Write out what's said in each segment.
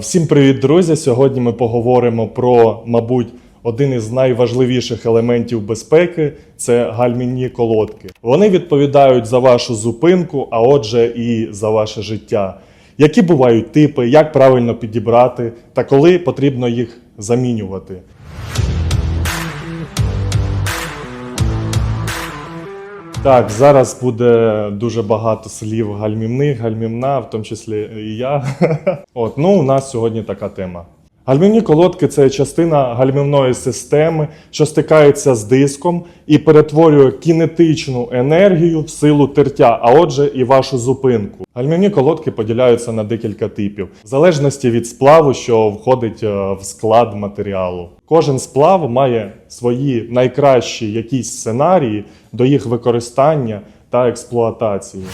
Всім привіт, друзі! Сьогодні ми поговоримо про, мабуть, один із найважливіших елементів безпеки це гальмінні колодки. Вони відповідають за вашу зупинку, а отже, і за ваше життя. Які бувають типи, як правильно підібрати та коли потрібно їх замінювати. Так, зараз буде дуже багато слів гальмівних, гальмівна, в тому числі і я. От, ну, у нас сьогодні така тема. Гальмівні колодки це частина гальмівної системи, що стикається з диском і перетворює кінетичну енергію в силу тертя, а отже, і вашу зупинку. Гальмівні колодки поділяються на декілька типів, в залежності від сплаву, що входить е, в склад матеріалу. Кожен сплав має свої найкращі якісь сценарії до їх використання та експлуатації.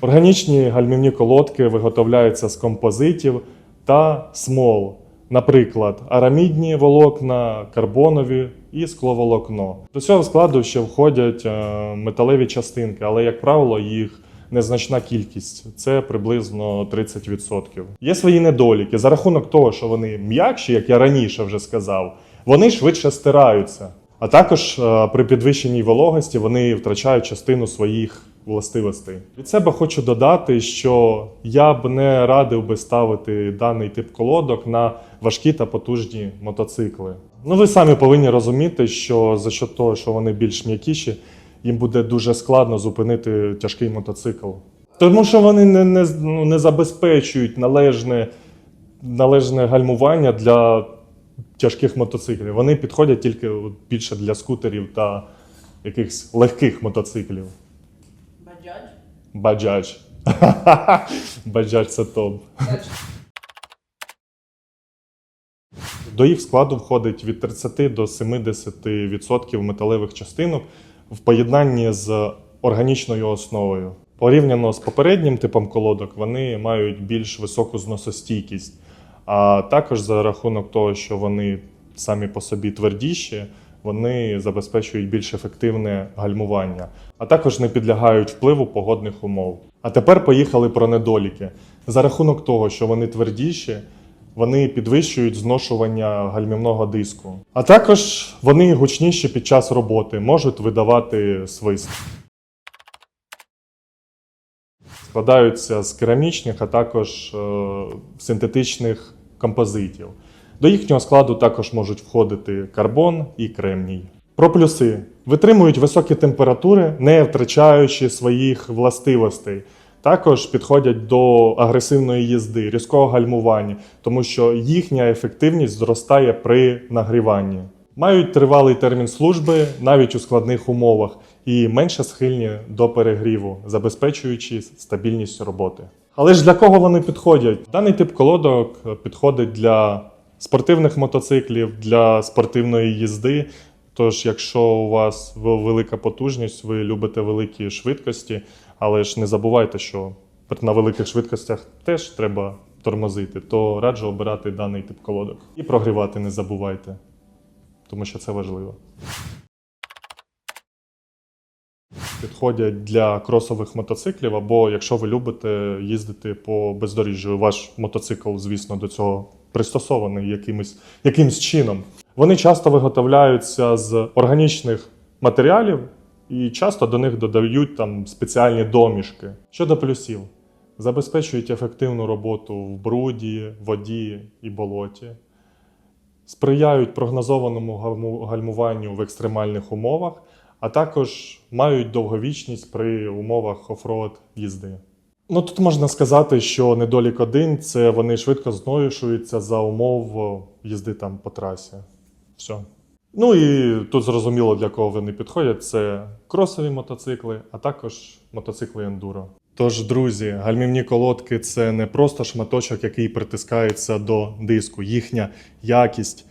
Органічні гальмівні колодки виготовляються з композитів та смол, наприклад, арамідні волокна, карбонові і скловолокно. До цього складу ще входять е, металеві частинки, але, як правило, їх незначна кількість це приблизно 30%. Є свої недоліки за рахунок того, що вони м'якші, як я раніше вже сказав, вони швидше стираються. А також е, при підвищеній вологості вони втрачають частину своїх властивостей. Від себе хочу додати, що я б не радив би ставити даний тип колодок на важкі та потужні мотоцикли. Ну ви самі повинні розуміти, що за що того, що вони більш м'якіші, їм буде дуже складно зупинити тяжкий мотоцикл. Тому що вони не, не, ну, не забезпечують належне, належне гальмування для тяжких мотоциклів. Вони підходять тільки більше для скутерів та якихось легких мотоциклів. Баджадж. Баджадж це топ. До їх складу входить від 30 до 70% металевих частинок в поєднанні з органічною основою. Порівняно з попереднім типом колодок, вони мають більш високу зносостійкість, а також за рахунок того, що вони самі по собі твердіші, вони забезпечують більш ефективне гальмування, а також не підлягають впливу погодних умов. А тепер поїхали про недоліки. За рахунок того, що вони твердіші, вони підвищують зношування гальмівного диску. А також вони гучніші під час роботи, можуть видавати свист. Складаються з керамічних, а також е, синтетичних композитів. До їхнього складу також можуть входити карбон і кремній. Про плюси витримують високі температури, не втрачаючи своїх властивостей. Також підходять до агресивної їзди, різкого гальмування, тому що їхня ефективність зростає при нагріванні. Мають тривалий термін служби навіть у складних умовах і менше схильні до перегріву, забезпечуючи стабільність роботи. Але ж для кого вони підходять? Даний тип колодок підходить для спортивних мотоциклів, для спортивної їзди. Тож, якщо у вас велика потужність, ви любите великі швидкості, але ж не забувайте, що на великих швидкостях теж треба тормозити, то раджу обирати даний тип колодок. І прогрівати не забувайте, тому що це важливо. Підходять для кросових мотоциклів, або якщо ви любите їздити по бездоріжжю, ваш мотоцикл, звісно, до цього пристосований якимось, якимсь чином. Вони часто виготовляються з органічних матеріалів і часто до них додають там спеціальні домішки. Щодо плюсів, забезпечують ефективну роботу в бруді, воді і болоті, сприяють прогнозованому гальмуванню в екстремальних умовах, а також мають довговічність при умовах офроад їзди. Ну тут можна сказати, що недолік один це вони швидко зношуються за умов їзди там по трасі. Все. Ну і тут зрозуміло, для кого вони підходять. Це кросові мотоцикли, а також мотоцикли ендуро. Тож, друзі, гальмівні колодки це не просто шматочок, який притискається до диску. Їхня якість,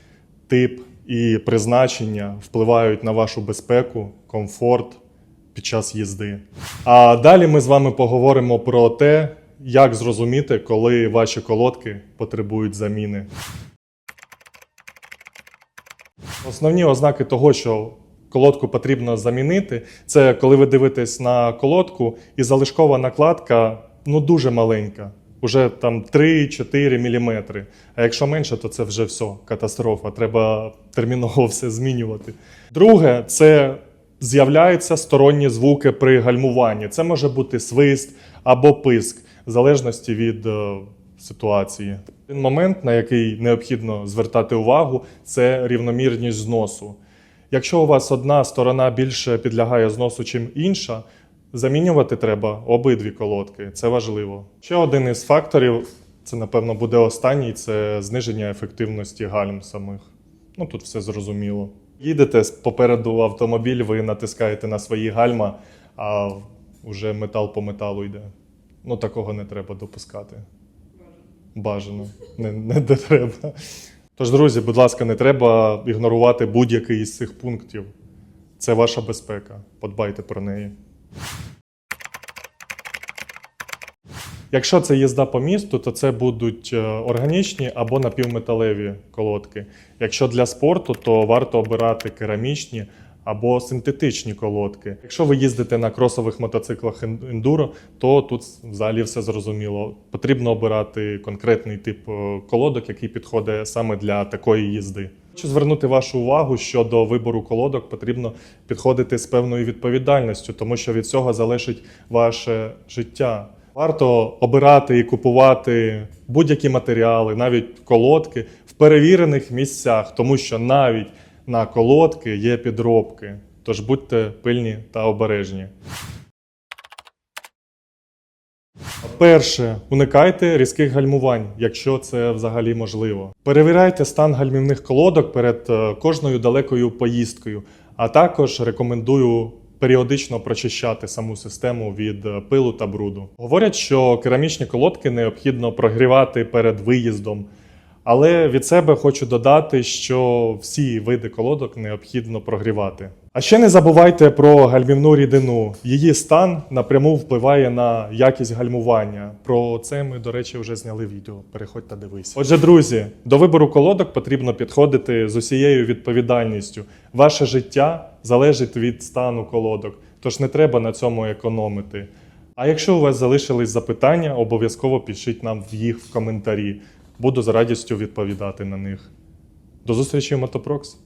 тип і призначення впливають на вашу безпеку, комфорт під час їзди. А далі ми з вами поговоримо про те, як зрозуміти, коли ваші колодки потребують заміни. Основні ознаки того, що колодку потрібно замінити, це коли ви дивитесь на колодку і залишкова накладка ну дуже маленька. Уже там 3-4 мм. А якщо менше, то це вже все, катастрофа. Треба терміново все змінювати. Друге, це з'являються сторонні звуки при гальмуванні. Це може бути свист або писк, в залежності від е, ситуації. Один момент, на який необхідно звертати увагу, це рівномірність зносу. Якщо у вас одна сторона більше підлягає зносу, чим інша, замінювати треба обидві колодки. Це важливо. Ще один із факторів, це напевно буде останній, це зниження ефективності гальм самих. Ну тут все зрозуміло. Їдете попереду автомобіль, ви натискаєте на свої гальма, а вже метал по металу йде. Ну такого не треба допускати. Бажано. Не, не треба. Тож, друзі, будь ласка, не треба ігнорувати будь-який із цих пунктів. Це ваша безпека. Подбайте про неї. Якщо це їзда по місту, то це будуть е, органічні або напівметалеві колодки. Якщо для спорту, то варто обирати керамічні або синтетичні колодки. Якщо ви їздите на кросових мотоциклах ендуро, то тут взагалі все зрозуміло. Потрібно обирати конкретний тип е, колодок, який підходить саме для такої їзди. Хочу звернути вашу увагу, що до вибору колодок потрібно підходити з певною відповідальністю, тому що від цього залежить ваше життя. Варто обирати і купувати будь-які матеріали, навіть колодки в перевірених місцях, тому що навіть на колодки є підробки. Тож будьте пильні та обережні. Перше, уникайте різких гальмувань, якщо це взагалі можливо. Перевіряйте стан гальмівних колодок перед е, кожною далекою поїздкою, а також рекомендую періодично прочищати саму систему від е, пилу та бруду. Говорять, що керамічні колодки необхідно прогрівати перед виїздом. Але від себе хочу додати, що всі види колодок необхідно прогрівати. А ще не забувайте про гальмівну рідину. Її стан напряму впливає на якість гальмування. Про це ми, до речі, вже зняли відео. Переходь та дивись. Отже, друзі, до вибору колодок потрібно підходити з усією відповідальністю. Ваше життя залежить від стану колодок, тож не треба на цьому економити. А якщо у вас залишились запитання, обов'язково пишіть нам їх в коментарі. Буду з радістю відповідати на них. До зустрічі в Мотопрокс!